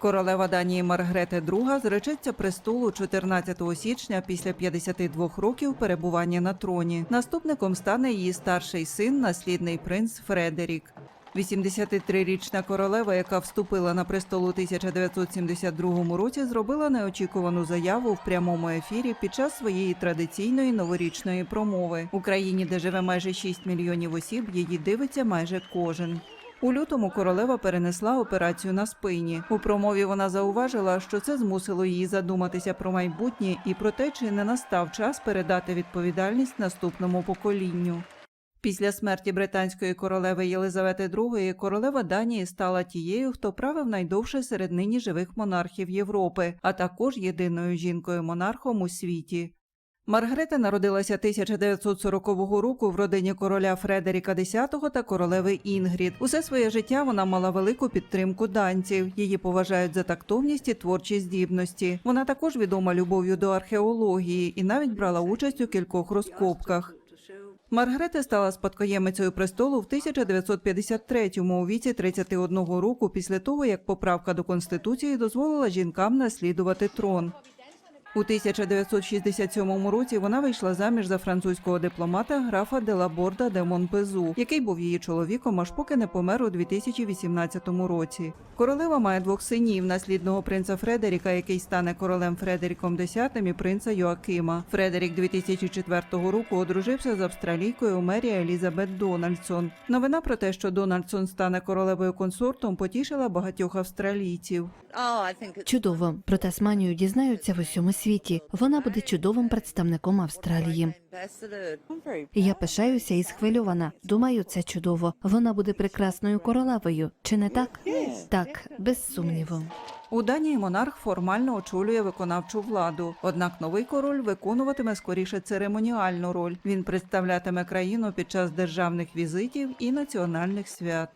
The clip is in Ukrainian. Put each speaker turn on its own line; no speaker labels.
Королева Данії Маргрете II зречеться престолу 14 січня після 52 років перебування на троні. Наступником стане її старший син, наслідний принц Фредерік. 83-річна королева, яка вступила на престол у 1972 році, зробила неочікувану заяву в прямому ефірі під час своєї традиційної новорічної промови. У країні, де живе майже 6 мільйонів осіб, її дивиться майже кожен. У лютому королева перенесла операцію на спині. У промові вона зауважила, що це змусило її задуматися про майбутнє і про те, чи не настав час передати відповідальність наступному поколінню. Після смерті британської королеви Єлизавети II королева Данії стала тією, хто правив найдовше серед нині живих монархів Європи, а також єдиною жінкою-монархом у світі. Маргарета народилася 1940 року в родині короля Фредеріка X та королеви Інгрід. Усе своє життя вона мала велику підтримку данців. Її поважають за тактовність і творчі здібності. Вона також відома любов'ю до археології і навіть брала участь у кількох розкопках. Маргарета стала спадкоємицею престолу в 1953-му у віці 31 року після того, як поправка до конституції дозволила жінкам наслідувати трон. У 1967 році вона вийшла заміж за французького дипломата графа де Лаборда де Монпезу, який був її чоловіком, аж поки не помер у 2018 році. Королева має двох синів: наслідного принца Фредеріка, який стане королем Фредеріком X, і принца Йоакима. Фредерік 2004 року одружився з австралійкою Мері Елізабет Дональдсон. Новина про те, що Дональдсон стане королевою консортом, потішила багатьох австралійців.
Чудово. Про Тасманію дізнаються в усьому світі. Вона буде чудовим представником Австралії. Я пишаюся і схвильована. Думаю, це чудово. Вона буде прекрасною королевою. Чи не так? Так, без сумніву.
У Данії монарх формально очолює виконавчу владу. Однак новий король виконуватиме скоріше церемоніальну роль. Він представлятиме країну під час державних візитів і національних свят.